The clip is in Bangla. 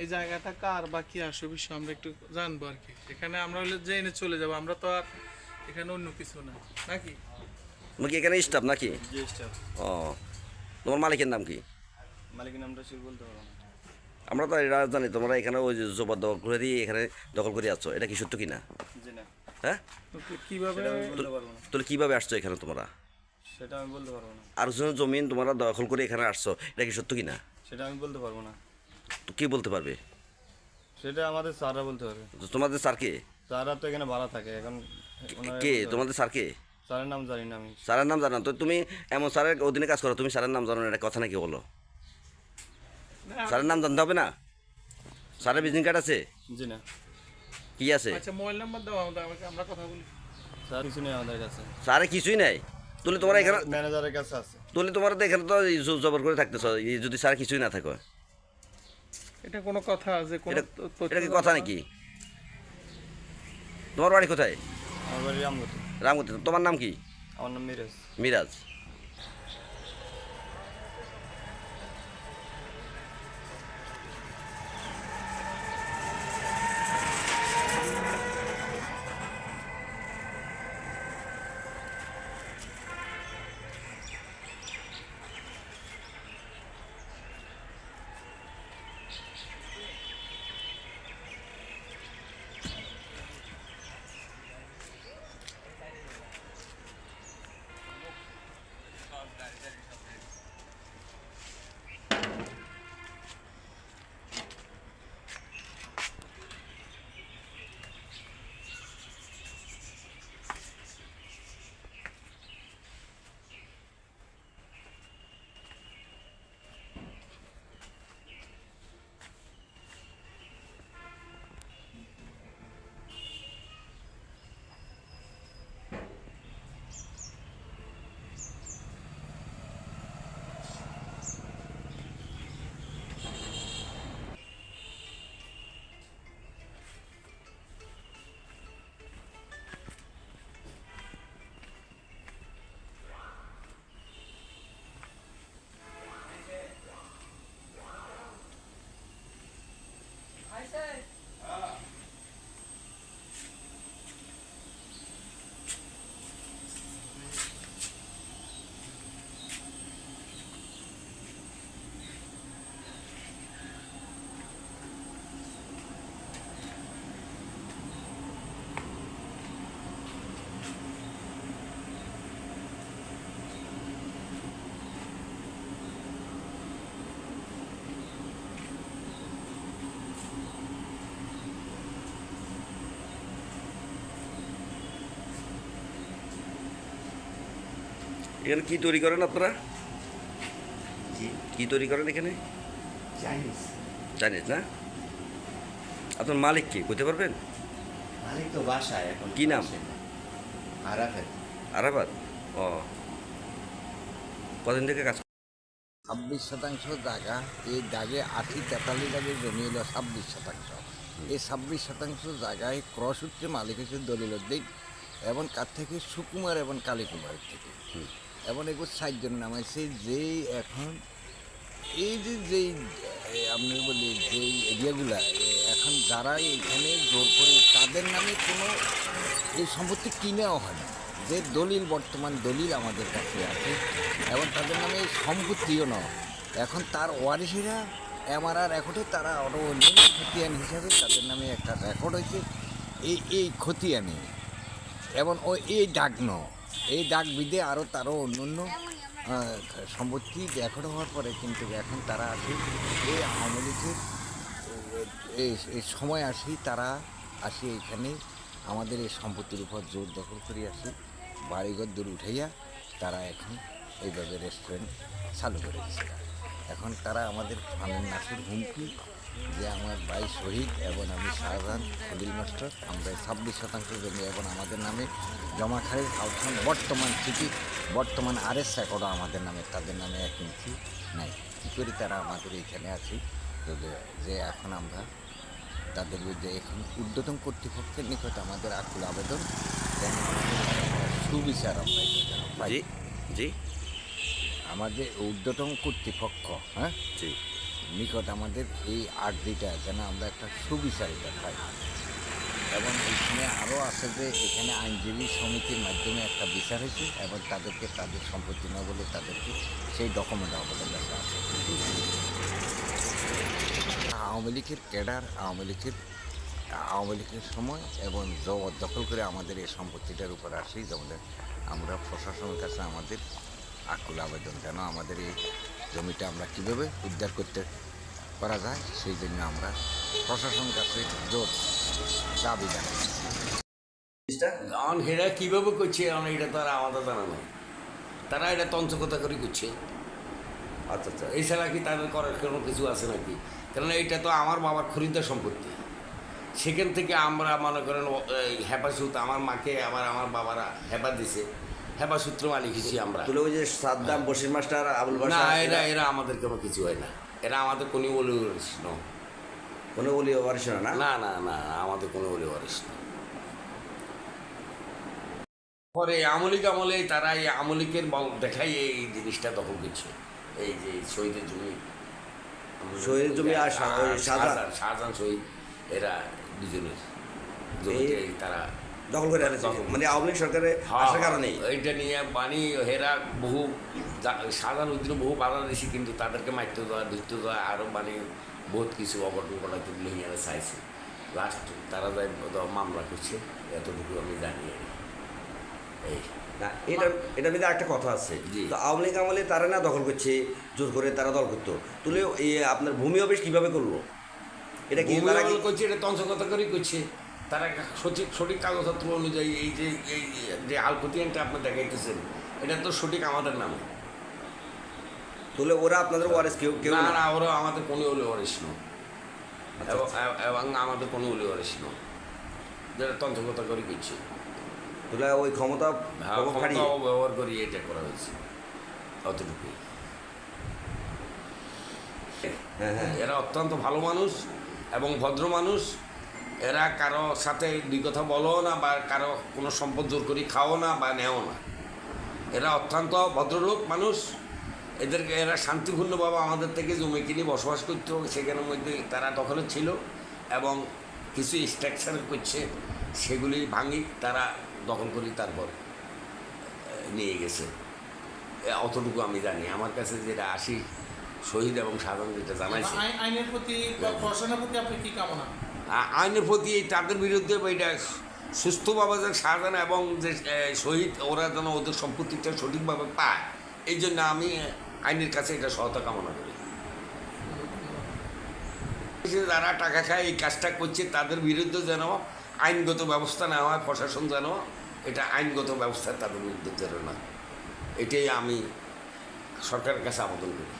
এই জায়গাটা কার বা কি আসে বিষয় আমরা একটু জানব আর কি। এখানে আমরা হলে জেনে চলে যাব আমরা তো আর এখানে অন্য কিছু না। নাকি? তুমি কি এখানে স্টাফ নাকি? জি স্টাফ ও তোমার মালিকের নাম কি? মালিকের নামটা ঠিক বলতে পারব না। আমরা তো এটা জানি তোমরা এখানে ওই যে জবর দখল করে দিয়ে এখানে দখল করে আছো এটা কি সত্য কি না জি না। হ্যাঁ? কীভাবে? আমি বলতে পারব না। তাহলে কীভাবে আসছো এখানে তোমরা? সেটা আমি বলতে পারব না। আর জনের জমিন তোমরা দখল করে এখানে আসছো এটা কি সত্য কি না সেটা আমি বলতে পারব না। তো কি বলতে পারবে? সেটা আমাদের স্যাররা বলতে পারবে। তো তোমাদের স্যার কে? স্যাররা তো এখানে ভাড়া থাকে এখন ওনারা কে? বলতে পারবে। তোমাদের স্যার কে? স্যারের নাম জানি না আমি। স্যারের নাম জানো তো তুমি এমন স্যারের অধীনে কাজ করো তুমি স্যারের নাম জানো না এটা কথা নাকি বলো। স্যারের নাম জানতে হবে না? স্যারের ভিজিটিং কার্ড আছে? জি না। কি আছে? আচ্ছা মোবাইল নাম্বার দাও আমাদের আমাকে আমরা কথা বলি। স্যার কিছু নেই আমাদের কাছে। স্যারে কিছুই নাই? তুলে তোমার এখানে ম্যানেজারের কাছে আছে। তুলে তোমার তো এখানে তো এই জ- জবর করে থাকতেছ এই যদি স্যার কিছুই না থাকো। এটা কোনো কথা যে কোনো এটা কি কথা নাকি? তোমার বাড়ি কোথায়? আমার বাড়ি রামগতি। রামগতি। তোমার নাম কি? আমার নাম মিরাজ। মিরাজ। এখানে কি তৈরি করেন আপনারা? কি তৈরি করেন এখানে? চাইনিজ জানিস না? আপনার মালিক কি বলতে পারবেন? মালিক তো বাসায় এখন। কি নাম? আরাবাদ ও। কদিন থেকে কাজ ছাব্বিশ শতাংশ জায়গা এই দাগে আশি তেতাল্লিশ দাগে জমি হলো ছাব্বিশ শতাংশ। এই ছাব্বিশ শতাংশ জায়গায় ক্রস হচ্ছে মালিক হচ্ছে দলিলুদ্দিন এবং কার থেকে সুকুমার এবং কালীকুমারের থেকে। এবং এগুলো চারজন নামাইছে যেই এখন এই যে যেই আপনি বলি যেই এরিয়াগুলা এখন যারা এখানে জোর করে তাদের নামে কোনো এই সম্পত্তি কিনেও হয় না। যে দলিল, বর্তমান দলিল আমাদের কাছে আছে এবং তাদের নামে সম্পত্তিও নয় এখন তার ওয়ারিসেরা, এমআরআর রেকর্ডে তারা আরও অন্যান্য খতিয়ান হিসাবে তাদের নামে একটা রেকর্ড হয়েছে। এই এই খতিয়ানে। এবং ও, এই ডাক ন এই ডাক বিদে আরও তারও অন্য অন্য সম্পত্তি রেকর্ড হওয়ার পরে কিন্তু এখন তারা আসে, এই আওয়ামী লীগের এই সময় আসি তারা আসি এখানে, আমাদের এই সম্পত্তির উপর জোর দখল করে আসি, বাড়িঘর দূর উঠাইয়া তারা এখন এইভাবে রেস্টুরেন্ট চালু করে এখন তারা আমাদের ফানের নাসের হুমকি যে আমার ভাই শহীদ এবং আমি শাহজাহান খলিল মাস্টার আমরা ছাব্বিশ শতাংশ জমি এবং আমাদের নামে জমা জমাখারের আওতান বর্তমান সিটি বর্তমান আর এস রেকর্ডও আমাদের নামে তাদের নামে এক ইঞ্চি নাই। কী করে তারা আমাদের এইখানে আছে। যে- যে এখন আমরা তাদের বিরুদ্ধে এখন ঊর্ধ্বতন কর্তৃপক্ষের নিকট আমাদের আকুল আবেদন যেন সুবিচার আমরা জি জি। আমাদের ঊর্ধ্বতন কর্তৃপক্ষ হ্যাঁ? জি। নিকট আমাদের এই আর্জিটা যেন আমরা একটা সুবিচারিতা পাই। এবং এখানে আরও আছে যে এখানে আইনজীবী সমিতির মাধ্যমে একটা বিচার হয়েছে এবং তাদেরকে তাদের সম্পত্তি না বলে তাদেরকে সেই ডকুমেন্ট আমাদের কাছে আছে আওয়ামী লীগের ক্যাডার, আওয়ামী লীগের আওয়ামী লীগের সময় এবং জবরদখল করে আমাদের এই সম্পত্তিটার উপর আসি যেমন আমরা প্রশাসনের কাছে আমাদের আকুল আবেদন যেন আমাদের এই জমিটা আমরা কীভাবে উদ্ধার করতে করা যায়, সেই জন্য আমরা প্রশাসন কাছে জোর দাবি জানাচ্ছি। কারণ কীভাবে করছে এখন এটা তো আর আমাদের জানা নয় তারা এটা তঞ্চকতা করে করছে। আচ্ছা আচ্ছা এছাড়া কি তাদের করার কোনো কিছু আছে নাকি? কারণ এইটা তো আমার বাবার খরিদ্দার সম্পত্তি। সেখান থেকে আমরা মনে করেন হেফাজত আমার মাকে, আবার আমার বাবারা হেফা দিছে। হেফাসূত্র মালিক হিসেবে আমরা। তুলে ওই যে সাদ্দাম বশির মাস্টার আবুল না এরা এরা আমাদের কোনো কিছু হয় না। এরা আমাদের কোনো বলি ওয়ারিশ না। কোনো বলি ওয়ারিশ না? না না না আমাদের কোনো বলি ওয়ারিশ না। পরে আমলিক আমলে তারা এই আমলিকের বল দেখাই এই জিনিসটা দখল করছে এই যে শহীদের জমি। শহীদের জমি আর শাহজাহান শহীদ এরা দুজনের জমিতে তারা দখল করে আনেছে মানে আওয়ামী লীগ সরকারের আসার কারণেই এইটা নিয়ে বাণী হেরা বহু সাধারণ উদ্দিন বহু বাধা দিয়েছি কিন্তু তাদেরকে মারতে দেওয়া ধরতে দেওয়া আরও মানে বহুত কিছু অঘটন ঘটাতে লইয়ারা চাইছে। লাস্ট তারা যাই মামলা করছে এতটুকু আমি জানি এই। না এটা এটা মধ্যে একটা কথা আছে। তো আওয়ামী লীগ আমলে তারা না দখল করছে জোর করে তারা দল করতো। তুলে আপনার ভূমি অফিস কীভাবে করল? এটা কি করছে এটা তঞ্চকতা করেই করছে। তারা সঠিক সঠিক কাগজপত্র অনুযায়ী এই যে এই যে আলকুতিয়ানটা আপনি দেখাইতেছেন এটা তো সঠিক আমাদের নামে। তুলে ওরা আপনাদের ওয়ারিস কেউ কেউ না না? ওরা আমাদের কোনো উলি ওয়ারিশ নয়। আচ্ছা, এবং এবং আমাদের কোনো উলি ওয়ারিশ নয়। যেটা তন্ত্রকতা করে করছে। তুলে ওই ক্ষমতা হ্যাঁ, ব্যবহার করি এটা করা হয়েছে। অতটুকুই। হ্যাঁ হ্যাঁ। এরা অত্যন্ত ভালো মানুষ এবং ভদ্র মানুষ। এরা কারও সাথে দুই কথা বলো না বা কারও কোনো সম্পদ জোর করি খাও না বা নেও না। এরা অত্যন্ত ভদ্রলোক মানুষ। এদেরকে এরা শান্তিপূর্ণভাবে আমাদের থেকে জমি কিনে বসবাস করতো। সেখানের মধ্যে তারা দখলে ছিল এবং কিছু স্ট্রাকচার করছে সেগুলি ভাঙি তারা দখল করি তারপর নিয়ে গেছে। অতটুকু আমি জানি। আমার কাছে যেটা আসি শহীদ এবং সাধারণ যেটা জানাইছে। আইনের প্রতি প্রশাসনের প্রতি আপনি কি কামনা? আইনের প্রতি এই তাদের বিরুদ্ধে এটা সুস্থভাবে যে শাহজাহান এবং যে শহীদ, ওরা যেন ওদের সম্পত্তিটা সঠিকভাবে পায়, এই জন্য আমি আইনের কাছে এটা সহায়তা কামনা করি। যারা টাকা খায়, এই কাজটা করছে, তাদের বিরুদ্ধে যেন আইনগত ব্যবস্থা নেওয়া হয়, প্রশাসন যেন এটা আইনগত ব্যবস্থা তাদের বিরুদ্ধে যেন না এটাই আমি সরকারের কাছে আবেদন করি।